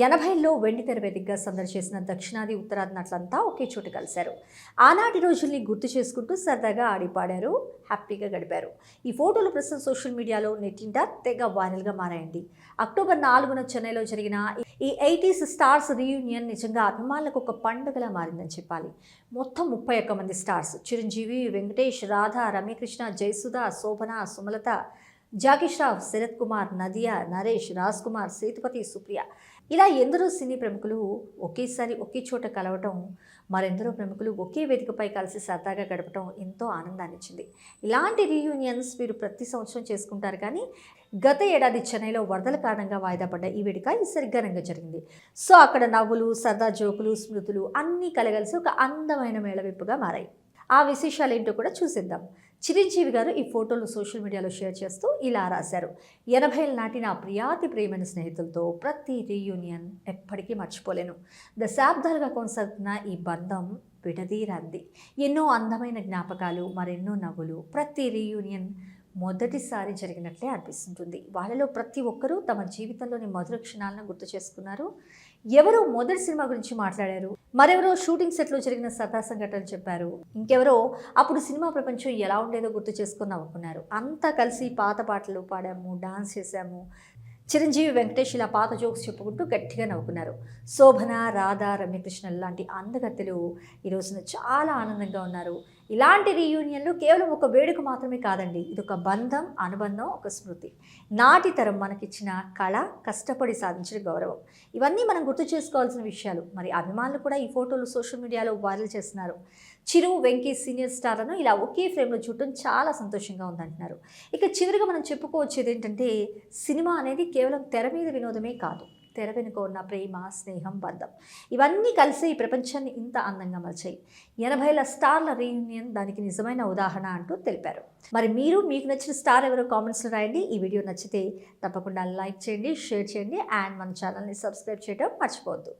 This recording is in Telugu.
ఎనభైలో వెండి తెర వేదికగా సందడి చేసిన దక్షిణాది ఉత్తరాది నట్లంతా ఒకే చోట కలిశారు. ఆనాటి రోజుల్ని గుర్తు చేసుకుంటూ సరదాగా ఆడిపాడారు హ్యాపీగా గడిపారు. ఈ ఫోటోలు ప్రస్తుతం సోషల్ మీడియాలో నెట్టింటా తెగ వైరల్గా మారాయండి. అక్టోబర్ నాలుగున చెన్నైలో జరిగిన ఈ ఎయిటీస్ స్టార్స్ రీయూనియన్ నిజంగా అభిమానులకు ఒక పండుగలా మారిందని చెప్పాలి. మొత్తం ముప్పై ఒక్క మంది స్టార్స్. చిరంజీవి వెంకటేష్ రాధ రమ్యకృష్ణ జయసుధ శోభన సుమలత జాకీ ష్రాఫ్ శరత్ కుమార్ నదియా నరేష్ రాజ్ కుమార్ సేతుపతి సుప్రియ. ఇలా ఎందరో సినీ ప్రముఖులు ఒకేసారి ఒకే చోట కలవటం మరెందరో ప్రముఖులు ఒకే వేదికపై కలిసి సరదాగా గడపటం ఎంతో ఆనందాన్ని ఇచ్చింది. ఇలాంటి రీయూనియన్స్ వీరు ప్రతి సంవత్సరం చేసుకుంటారు కానీ గత ఏడాది చెన్నైలో వరదల కారణంగా వాయిదా పడ్డ ఈ వేడుక ఈసారి ఘనంగా జరిగింది. సో అక్కడ నవ్వులు సరదా జోకులు స్మృతులు అన్నీ కలగలిసి ఒక అందమైన మేళవింపుగా మారాయి. ఆ విశేషాలు ఏంటో కూడా చూసేద్దాం. చిరంజీవి గారు ఈ ఫోటోలు సోషల్ మీడియాలో షేర్ చేస్తూ ఇలా రాశారు. ఎనభైల నాటి నా ప్రియాతి ప్రియమైన స్నేహితులతో ప్రతి రీయూనియన్ ఎప్పటికీ మర్చిపోలేను. దశాబ్దాలుగా కొనసాగుతున్న ఈ బంధం విడదీరంది. ఎన్నో అందమైన జ్ఞాపకాలు మరెన్నో నవ్వులు ప్రతి రీయూనియన్ మొదటిసారి జరిగినట్లే అనిపిస్తుంటుంది. వాళ్ళలో ప్రతి ఒక్కరూ తమ జీవితంలోని మధుర క్షణాలను గుర్తు చేసుకున్నారు. ఎవరో మొదటి సినిమా గురించి మాట్లాడారు. మరెవరో షూటింగ్ సెట్లో జరిగిన సతా సంఘటనలు చెప్పారు. ఇంకెవరో అప్పుడు సినిమా ప్రపంచం ఎలా ఉండేదో గుర్తు చేసుకుని నవ్వుకున్నారు అంతా కలిసి పాత పాటలు పాడాము డాన్స్ చేశాము. చిరంజీవి వెంకటేష్ ఇలా పాత జోక్స్ చెప్పుకుంటూ గట్టిగా నవ్వుకున్నారు. శోభన రాధా రమ్యకృష్ణ లాంటి అందగత్తెలు ఈ రోజున చాలా ఆనందంగా ఉన్నారు. ఇలాంటి రీయూనియన్లు కేవలం ఒక వేడుక మాత్రమే కాదండి. ఇది ఒక బంధం అనుబంధం ఒక స్మృతి. నాటి తరం మనకిచ్చిన కళ కష్టపడి సాధించిన గౌరవం. ఇవన్నీ మనం గుర్తు చేసుకోవాల్సిన విషయాలు. మరి అభిమానులు కూడా ఈ ఫోటోలు సోషల్ మీడియాలో వైరల్ చేస్తున్నారు. చిరు వెంకీ సీనియర్ స్టార్లను ఇలా ఒకే ఫ్రేమ్లో చూడటం చాలా సంతోషంగా ఉందంటున్నారు. ఇక చివరిగా మనం చెప్పుకోవచ్చేది ఏంటంటే సినిమా అనేది కేవలం తెర మీద వినోదమే కాదు. తెర వెనుక ఉన్న ప్రేమ స్నేహం బంధం. ఇవన్నీ కలిసి ఈ ప్రపంచాన్ని ఇంత అందంగా మలిచాయి. ఎనభైల స్టార్ల రీయూనియన్ దానికి నిజమైన ఉదాహరణ అంటూ తెలిపారు. మరి మీరు మీకు నచ్చిన స్టార్ ఎవరో కామెంట్స్లో రాయండి. ఈ వీడియో నచ్చితే తప్పకుండా లైక్ చేయండి షేర్ చేయండి అండ్ మన ఛానల్ని సబ్స్క్రైబ్ చేయడం మర్చిపోవద్దు.